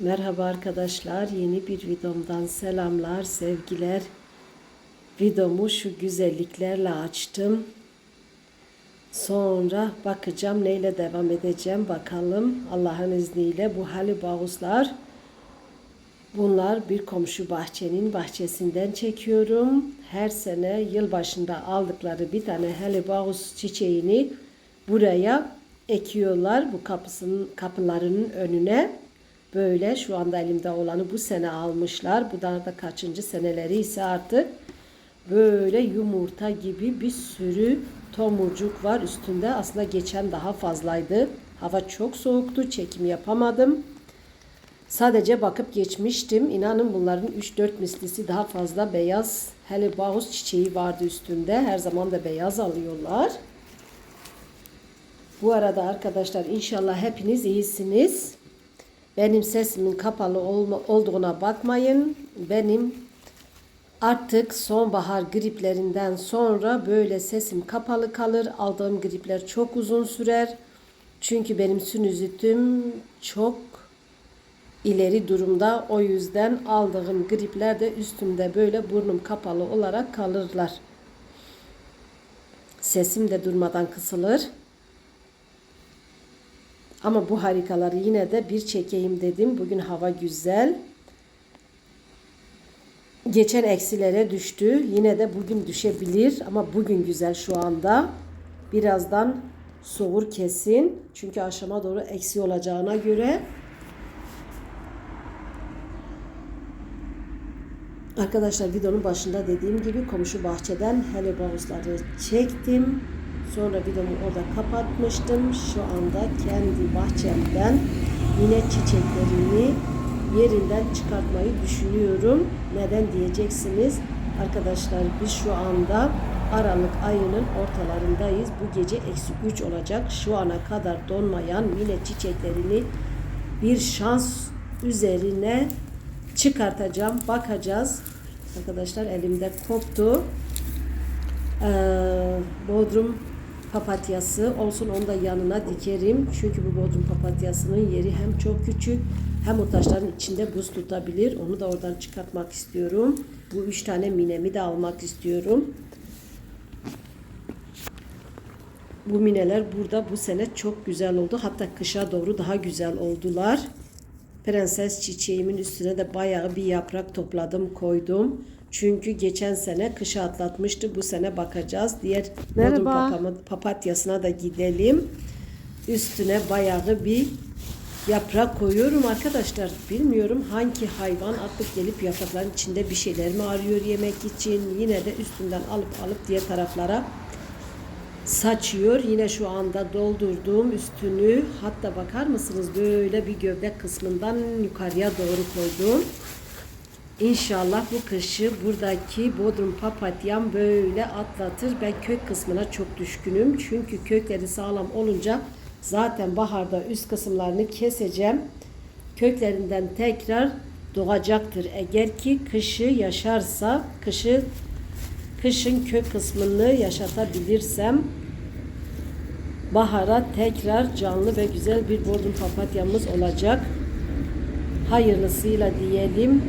Merhaba arkadaşlar. Yeni bir videomdan selamlar, sevgiler. Videomu şu güzelliklerle açtım. Sonra bakacağım neyle devam edeceğim bakalım. Allah'ın izniyle bu halibağuzlar bunlar bir komşu bahçenin bahçesinden çekiyorum. Her sene yılbaşında aldıkları bir tane halibağuz çiçeğini buraya ekiyorlar bu kapısının kapılarının önüne. Böyle şu anda elimde olanı bu sene almışlar. Bu da da kaçıncı seneleri ise artık böyle yumurta gibi bir sürü tomurcuk var üstünde. Aslında geçen daha fazlaydı. Hava çok soğuktu. Çekim yapamadım. Sadece bakıp geçmiştim. İnanın bunların 3-4 mislisi daha fazla beyaz helibağus çiçeği vardı üstünde. Her zaman da beyaz alıyorlar. Bu arada arkadaşlar inşallah hepiniz iyisiniz. Benim sesimin kapalı olduğuna bakmayın. Benim artık sonbahar griplerinden sonra böyle sesim kapalı kalır. Aldığım gripler çok uzun sürer. Çünkü benim sinüzitim çok ileri durumda. O yüzden aldığım gripler de üstümde böyle burnum kapalı olarak kalırlar. Sesim de durmadan kısılır. Ama bu harikaları yine de bir çekeyim dedim. Bugün hava güzel. Geçen eksilere düştü. Yine de bugün düşebilir ama bugün güzel şu anda. Birazdan soğur kesin. Çünkü akşama doğru eksi olacağına göre Arkadaşlar videonun başında dediğim gibi komşu bahçeden helebağuzları çektim. Sonra videomu orada kapatmıştım. Şu anda kendi bahçemden yine çiçeklerini yerinden çıkartmayı düşünüyorum. Neden diyeceksiniz? Arkadaşlar biz şu anda Aralık ayının ortalarındayız. Bu gece eksi 3 olacak. Şu ana kadar donmayan yine çiçeklerini bir şans üzerine çıkartacağım. Bakacağız. Arkadaşlar elimde koptu. Ee, Bodrum papatyası olsun onu da yanına dikerim. Çünkü bu bodrum papatyasının yeri hem çok küçük hem o taşların içinde buz tutabilir. Onu da oradan çıkartmak istiyorum. Bu üç tane minemi de almak istiyorum. Bu mineler burada bu sene çok güzel oldu. Hatta kışa doğru daha güzel oldular. Prenses çiçeğimin üstüne de bayağı bir yaprak topladım koydum. Çünkü geçen sene kışı atlatmıştı. Bu sene bakacağız. Diğer bodrum Merhaba. papatyasına da gidelim. Üstüne bayağı bir yaprak koyuyorum arkadaşlar. Bilmiyorum hangi hayvan artık gelip yaprakların içinde bir şeyler mi arıyor yemek için. Yine de üstünden alıp alıp diğer taraflara saçıyor. Yine şu anda doldurduğum üstünü hatta bakar mısınız böyle bir gövde kısmından yukarıya doğru koydum. İnşallah bu kışı buradaki bodrum papatyam böyle atlatır. Ben kök kısmına çok düşkünüm. Çünkü kökleri sağlam olunca zaten baharda üst kısımlarını keseceğim. Köklerinden tekrar doğacaktır. Eğer ki kışı yaşarsa, kışı kışın kök kısmını yaşatabilirsem bahara tekrar canlı ve güzel bir bodrum papatyamız olacak. Hayırlısıyla diyelim.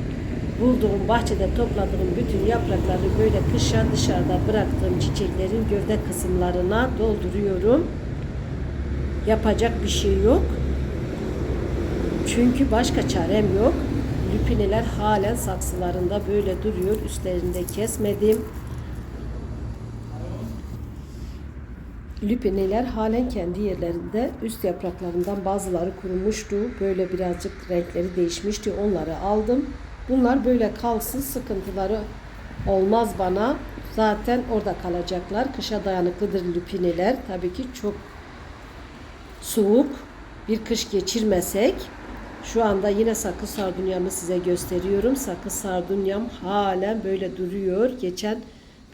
Bulduğum bahçede topladığım bütün yaprakları böyle kışa dışarıda bıraktığım çiçeklerin gövde kısımlarına dolduruyorum. Yapacak bir şey yok. Çünkü başka çarem yok. Lüpineler halen saksılarında böyle duruyor. Üstlerinde kesmedim. Lüpineler halen kendi yerlerinde üst yapraklarından bazıları kurumuştu. Böyle birazcık renkleri değişmişti. Onları aldım. Bunlar böyle kalsın sıkıntıları olmaz bana. Zaten orada kalacaklar. Kışa dayanıklıdır lüpineler. Tabii ki çok soğuk bir kış geçirmesek şu anda yine sakız sardunyamı size gösteriyorum. Sakız sardunyam halen böyle duruyor. Geçen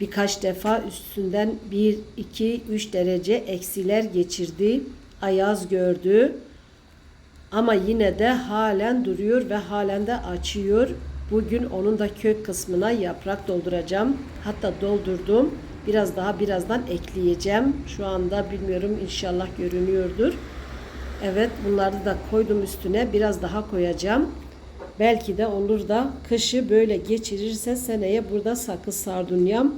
birkaç defa üstünden 1, 2, 3 derece eksiler geçirdi. Ayaz gördü. Ama yine de halen duruyor ve halen de açıyor. Bugün onun da kök kısmına yaprak dolduracağım. Hatta doldurdum. Biraz daha birazdan ekleyeceğim. Şu anda bilmiyorum inşallah görünüyordur. Evet bunları da koydum üstüne. Biraz daha koyacağım. Belki de olur da kışı böyle geçirirse seneye burada sakız sardunyam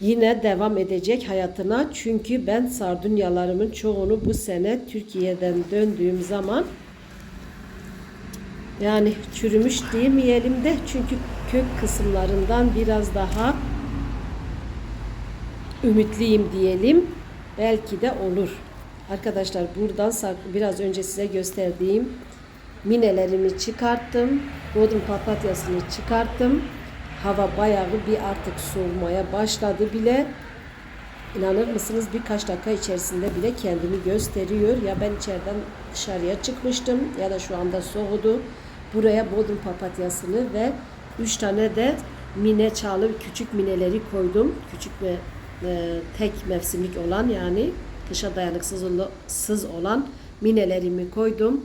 yine devam edecek hayatına. Çünkü ben sardunyalarımın çoğunu bu sene Türkiye'den döndüğüm zaman yani çürümüş diyemeyelim de çünkü kök kısımlarından biraz daha ümitliyim diyelim. Belki de olur. Arkadaşlar buradan biraz önce size gösterdiğim minelerimi çıkarttım. Bodrum papatyasını çıkarttım. Hava bayağı bir artık soğumaya başladı bile. İnanır mısınız birkaç dakika içerisinde bile kendini gösteriyor. Ya ben içeriden dışarıya çıkmıştım ya da şu anda soğudu. Buraya bodrum papatyasını ve 3 tane de mine çağlı küçük mineleri koydum. Küçük ve e, tek mevsimlik olan yani kışa dayanıksız ol- sız olan minelerimi koydum.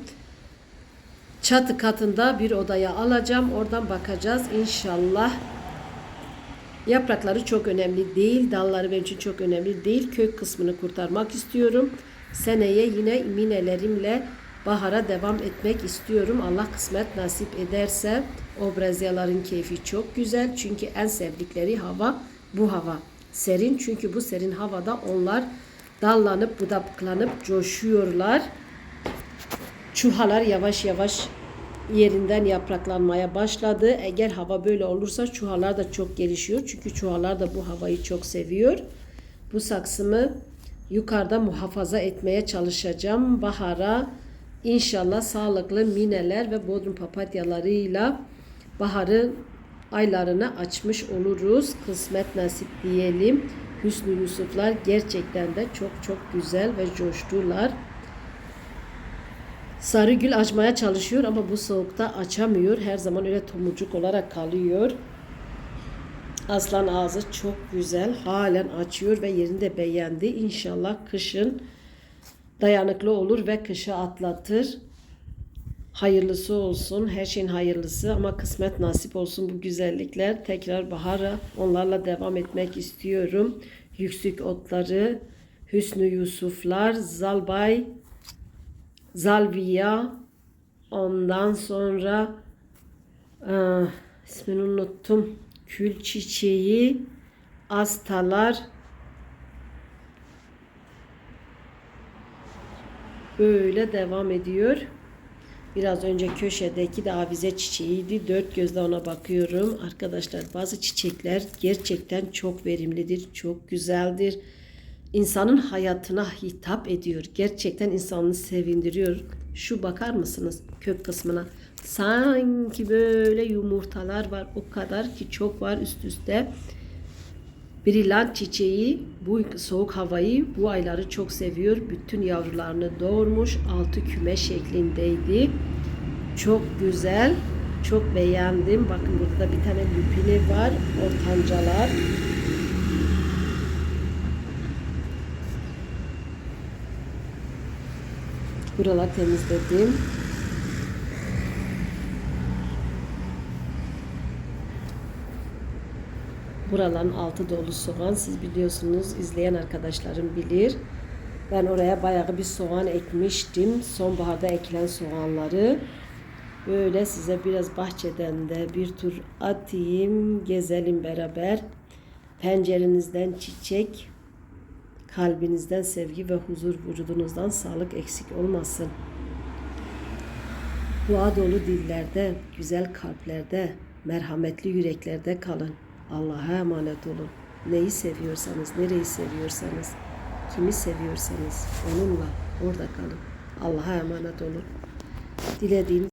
Çatı katında bir odaya alacağım. Oradan bakacağız inşallah. Yaprakları çok önemli değil. Dalları benim için çok önemli değil. Kök kısmını kurtarmak istiyorum. Seneye yine minelerimle bahara devam etmek istiyorum. Allah kısmet nasip ederse o Brezyaların keyfi çok güzel. Çünkü en sevdikleri hava bu hava. Serin çünkü bu serin havada onlar dallanıp budaklanıp coşuyorlar. Çuhalar yavaş yavaş yerinden yapraklanmaya başladı. Eğer hava böyle olursa çuhalar da çok gelişiyor. Çünkü çuhalar da bu havayı çok seviyor. Bu saksımı yukarıda muhafaza etmeye çalışacağım. Bahara inşallah sağlıklı mineler ve bodrum papatyalarıyla baharı aylarını açmış oluruz. Kısmet nasip diyelim. Hüsnü Yusuflar gerçekten de çok çok güzel ve coştular. Sarı gül açmaya çalışıyor ama bu soğukta açamıyor. Her zaman öyle tomurcuk olarak kalıyor. Aslan ağzı çok güzel. Halen açıyor ve yerini de beğendi. İnşallah kışın dayanıklı olur ve kışı atlatır. Hayırlısı olsun. Her şeyin hayırlısı ama kısmet nasip olsun bu güzellikler. Tekrar bahara onlarla devam etmek istiyorum. Yüksük otları, Hüsnü Yusuflar, Zalbay, Zalviya, ondan sonra e, ismini unuttum. Kül çiçeği, astalar, böyle devam ediyor. Biraz önce köşedeki de avize çiçeğiydi. Dört gözle ona bakıyorum. Arkadaşlar bazı çiçekler gerçekten çok verimlidir, çok güzeldir. İnsanın hayatına hitap ediyor. Gerçekten insanı sevindiriyor. Şu bakar mısınız kök kısmına? Sanki böyle yumurtalar var. O kadar ki çok var üst üste. Brillant çiçeği bu soğuk havayı bu ayları çok seviyor. Bütün yavrularını doğurmuş. Altı küme şeklindeydi. Çok güzel. Çok beğendim. Bakın burada da bir tane lüpini var. Ortancalar. Buralar temizledim. Buraların altı dolu soğan. Siz biliyorsunuz, izleyen arkadaşlarım bilir. Ben oraya bayağı bir soğan ekmiştim. Sonbaharda ekilen soğanları. Böyle size biraz bahçeden de bir tur atayım. Gezelim beraber. Pencerenizden çiçek, kalbinizden sevgi ve huzur, vücudunuzdan sağlık eksik olmasın. Dua dolu dillerde, güzel kalplerde, merhametli yüreklerde kalın. Allah'a emanet olun. Neyi seviyorsanız, nereyi seviyorsanız, kimi seviyorsanız onunla orada kalın. Allah'a emanet olun. Dilediğiniz